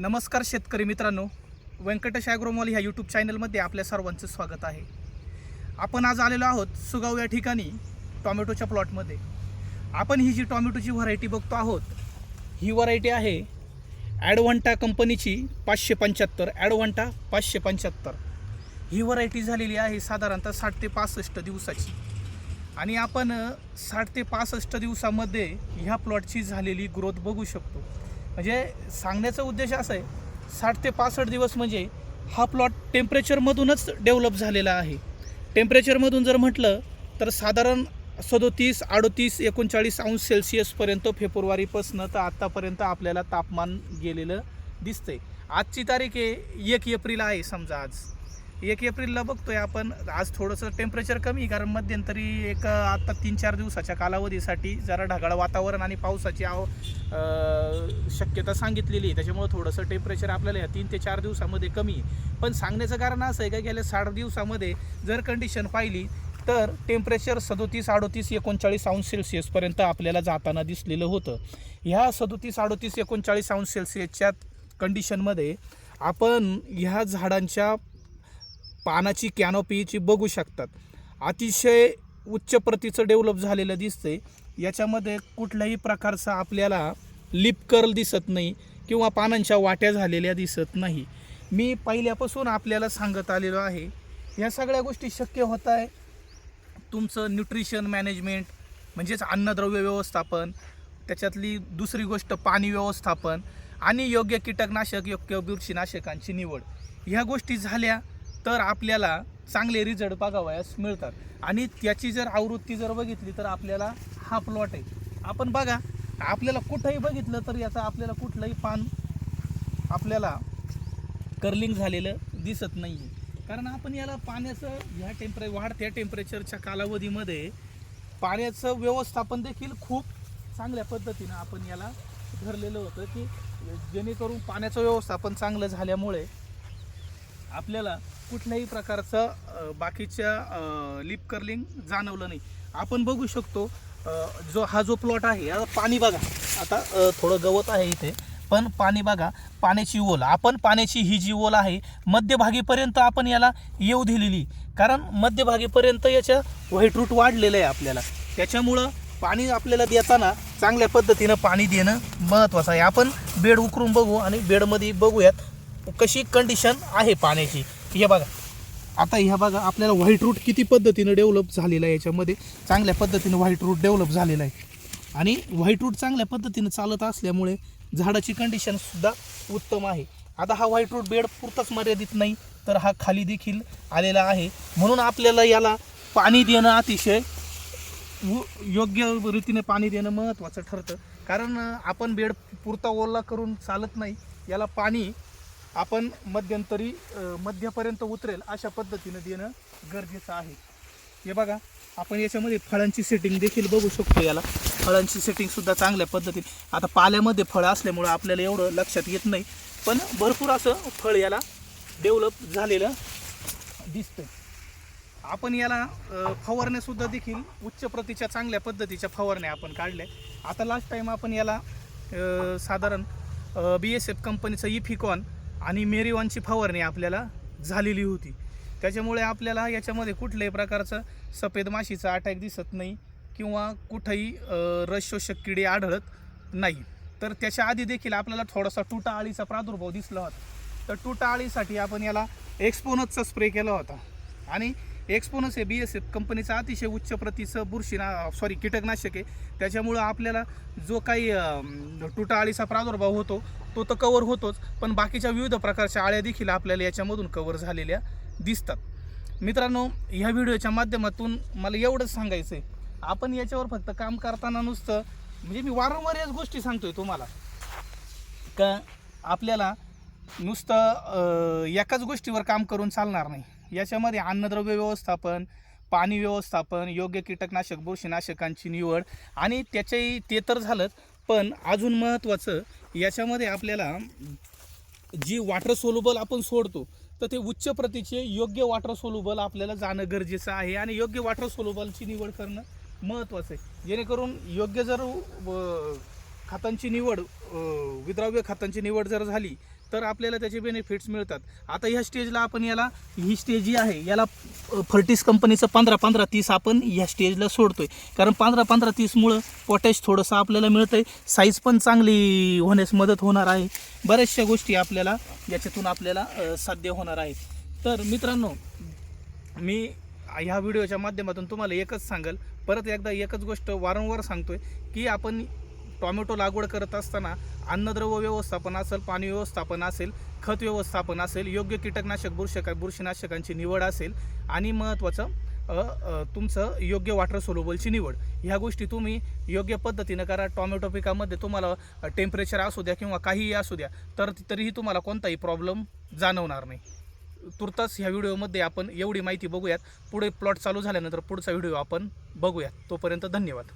नमस्कार शेतकरी मित्रांनो. व्यंकटेश ॲग्रोमॉल ह्या यूट्यूब चॅनलमध्ये आपल्या सर्वांचं स्वागत आहे. आपण आज आलेलो आहोत सुगाव या ठिकाणी टॉमॅटोच्या प्लॉटमध्ये आपण ही जी टॉमॅटोची व्हरायटी बघतो आहोत ही व्हरायटी आहे ॲडव्हंटा कंपनीची पाचशे पंच्याहत्तर ॲडव्हंटा पाचशे पंच्याहत्तर. ही व्हरायटी झालेली आहे साधारणतः साठ ते पासष्ट दिवसाची. आणि आपण साठ ते पासष्ट दिवसामध्ये ह्या प्लॉटची झालेली ग्रोथ बघू शकतो. म्हणजे सांगण्याचा उद्देश असा आहे साठ ते पासष्ट दिवस म्हणजे हा प्लॉट टेम्परेचरमधूनच डेव्हलप झालेला आहे. टेम्परेचरमधून जर म्हटलं तर साधारण सदोतीस अडोतीस एकोणचाळीस अंश सेल्सिअसपर्यंत फेब्रुवारीपासून तर आत्तापर्यंत आपल्याला तापमान गेलेलं दिसतंय. आजची तारीख आहे एक एप्रिल आहे समजा आज. एक एप्रिलला बघतोय आपण. आज थोडंसं टेम्परेचर कमी कारण मध्यंतरी एक आता तीन चार दिवसाच्या कालावधीसाठी जरा ढगाळ वातावरण आणि पावसाची आव शक्यता सांगितलेली आहे. त्याच्यामुळे थोडंसं टेम्परेचर आपल्याला या तीन ते चार दिवसामध्ये कमी आहे. पण सांगण्याचं कारण असं आहे का गेल्या साठ दिवसामध्ये जर कंडिशन पाहिली तर टेम्परेचर सदोतीस अडोतीस एकोणचाळीस अंश सेल्सिअसपर्यंत आपल्याला जाताना दिसलेलं होतं. ह्या सदोतीस अडोतीस एकोणचाळीस अंश सेल्सिअसच्या कंडिशनमध्ये आपण ह्या झाडांच्या पानाची कॅनोपीची बघू शकतात. अतिशय उच्च प्रतीचं डेव्हलप झालेलं दिसते याच्यामध्ये कुठल्याही प्रकारचा आपल्याला लिप कर्ल दिसत नाही किंवा पानांच्या वाट्या झालेल्या दिसत नाही. मी पहिल्यापासून आपल्याला सांगत आलेलो आहे ह्या सगळ्या गोष्टी शक्य होत आहे. तुमचं न्यूट्रिशन मॅनेजमेंट म्हणजेच अन्नद्रव्य व्यवस्थापन त्याच्यातली दुसरी गोष्ट पाणी व्यवस्थापन आणि योग्य कीटकनाशक योग्य बुरशीनाशकांची निवड. ह्या गोष्टी झाल्या तर आपल्याला चांगले रिझल्ट बघावयास मिळतात. आणि त्याची जर आवृत्ती जर बघितली तर आपल्याला हा प्लॉट आहे. आपण बघा आपल्याला कुठंही बघितलं तर याचं आपल्याला कुठलंही पान आपल्याला कर्लिंग झालेलं दिसत नाही कारण आपण याला पाण्याचं ह्या टेम्परे वाढत्या टेम्परेचरच्या कालावधीमध्ये पाण्याचं व्यवस्थापन देखील खूप चांगल्या पद्धतीनं आपण याला धरलेलं होतं की जेणेकरून पाण्याचं व्यवस्थापन चांगलं झाल्यामुळे आपल्याला कुठल्याही प्रकारचं बाकीच्या लिप कर्लिंग जाणवलं नाही. आपण बघू शकतो जो हा जो प्लॉट आहे पाणी बघा. आता थोडं गवत आहे इथे पण पाणी बघा पाण्याची ओल. आपण पाण्याची ही जी ओल आहे मध्यभागीपर्यंत आपण याला येऊ दिलेली. कारण मध्यभागीपर्यंत याच्या व्हाईट रूट वाढलेलं आहे आपल्याला. त्याच्यामुळं पाणी आपल्याला देताना चांगल्या पद्धतीनं पाणी देणं महत्त्वाचं आहे. आपण बेड उकरून बघू आणि बेडमध्ये बघूयात कशी कंडिशन आहे पाण्याची? हे बघा. आता ह्या बघा आपल्याला व्हाईट रूट किती पद्धतीनं डेव्हलप झालेलं आहे याच्यामध्ये? चांगल्या पद्धतीनं व्हाईट रूट डेव्हलप झालेला आहे. आणि व्हाईट रूट चांगल्या पद्धतीनं चालत असल्यामुळे झाडाची कंडिशनसुद्धा उत्तम आहे. आता हा व्हाईट रूट बेड पुरताच मर्यादित नाही तर हा खाली देखील आलेला आहे. म्हणून आपल्याला याला पाणी देणं अतिशय व- योग्य रीतीने पाणी देणं महत्त्वाचं ठरतं. कारण आपण बेड पुरता ओला करून चालत नाही याला पाणी आपण मध्यंतरी मध्यपर्यंत उतरेल अशा पद्धतीनं देणं गरजेचं आहे. हे बघा आपण याच्यामध्ये फळांची सेटिंग देखील बघू शकतो याला. फळांची सेटिंग सुद्धा चांगल्या पद्धतीने. आता पाल्यामध्ये फळं असल्यामुळं आपल्याला एवढं लक्षात येत नाही पण भरपूर असं फळ याला डेव्हलप झालेलं दिसतं आपण याला फवारण्यासुद्धा देखील उच्च प्रतीच्या चांगल्या पद्धतीच्या फवारण्या आपण काढल्या. आता लास्ट टाईम आपण याला साधारण बी एस एफ कंपनीचं इफिकॉन आणि मेरीवॉनची फवारणी आपल्याला झालेली होती. त्याच्यामुळे आपल्याला याच्यामध्ये कुठल्याही प्रकारचं सफेद माशीचा अटॅक दिसत नाही किंवा कुठंही रसशोषक किडे आढळत नाही. तर त्याच्या आधी देखील आपल्याला थोडासा टुटा आळीचा प्रादुर्भाव दिसला होता. तर तुटा आळीसाठी आपण याला एक्सपोनसचा स्प्रे केला होता. आणि एक्सपोनस हे बी एस एफ कंपनीचं अतिशय उच्च प्रतीचं बुरशीना सॉरी कीटकनाशक आहे. त्याच्यामुळं आपल्याला जो काही तुटा अळीचा प्रादुर्भाव होतो तो तर कवर होतोच. पण बाकीच्या विविध प्रकारच्या आळ्या देखील आपल्याला याच्यामधून कवर झालेल्या दिसतात. मित्रांनो ह्या व्हिडिओच्या माध्यमातून मला एवढंच सांगायचं आहे. आपण याच्यावर फक्त काम करताना नुसतं म्हणजे मी वारंवार याच गोष्टी सांगतोय तुम्हाला. का आपल्याला नुसतं एकाच गोष्टीवर काम करून चालणार नाही. याच्यामध्ये अन्नद्रव्य व्यवस्थापन पाणी व्यवस्थापन योग्य कीटकनाशक बुरशीनाशकांची निवड आणि त्याच्याही ते तर झालंच पण अजून महत्त्वाचं याच्यामध्ये आपल्याला जी वॉटर सोलुबल आपण सोडतो तर ते उच्च प्रतीचे योग्य वॉटर सोलुबल आपल्याला जाणं गरजेचं आहे आणि योग्य वॉटर सोलुबलची निवड करणं महत्त्वाचं आहे. जेणेकरून योग्य जर खतांची निवड विद्राव्य खतांची निवड जर झाली तर आपल्याला त्याचे बेनिफिट्स मिळतात. आता ह्या स्टेजला आपण याला ही स्टेज जी आहे याला फर्टिस कंपनीचं पंधरा पंधरा तीस आपण ह्या स्टेजला सोडतो आहे कारण पंधरा पंधरा तीसमुळं पोटॅश थोडंसं आपल्याला मिळतं आहे साईज पण चांगली होण्यास मदत होणार आहे. बऱ्याचशा गोष्टी आपल्याला याच्यातून आपल्याला साध्य होणार आहेत. तर मित्रांनो मी ह्या व्हिडिओच्या माध्यमातून तुम्हाला एकच सांगेल. परत एकदा एकच गोष्ट वारंवार सांगतोय की आपण टॉमॅटो लागवड करत असताना अन्नद्रव्य व्यवस्थापन असेल पाणी व्यवस्थापन असेल खत व्यवस्थापन असेल योग्य कीटकनाशक बुरशक बुरशीनाशकांची निवड असेल आणि महत्त्वाचं तुमचं योग्य वॉटर सोलोबलची निवड. ह्या गोष्टी तुम्ही योग्य पद्धतीनं करा. टॉमॅटो पिकामध्ये तुम्हाला टेम्परेचर असू द्या किंवा काहीही असू द्या तर तरीही तुम्हाला कोणताही प्रॉब्लेम जाणवणार नाही. तुर्तास ह्या व्हिडिओमध्ये आपण एवढी माहिती बघूयात. पुढे प्लॉट चालू झाल्यानंतर पुढचा व्हिडिओ आपण बघूयात. तोपर्यंत धन्यवाद.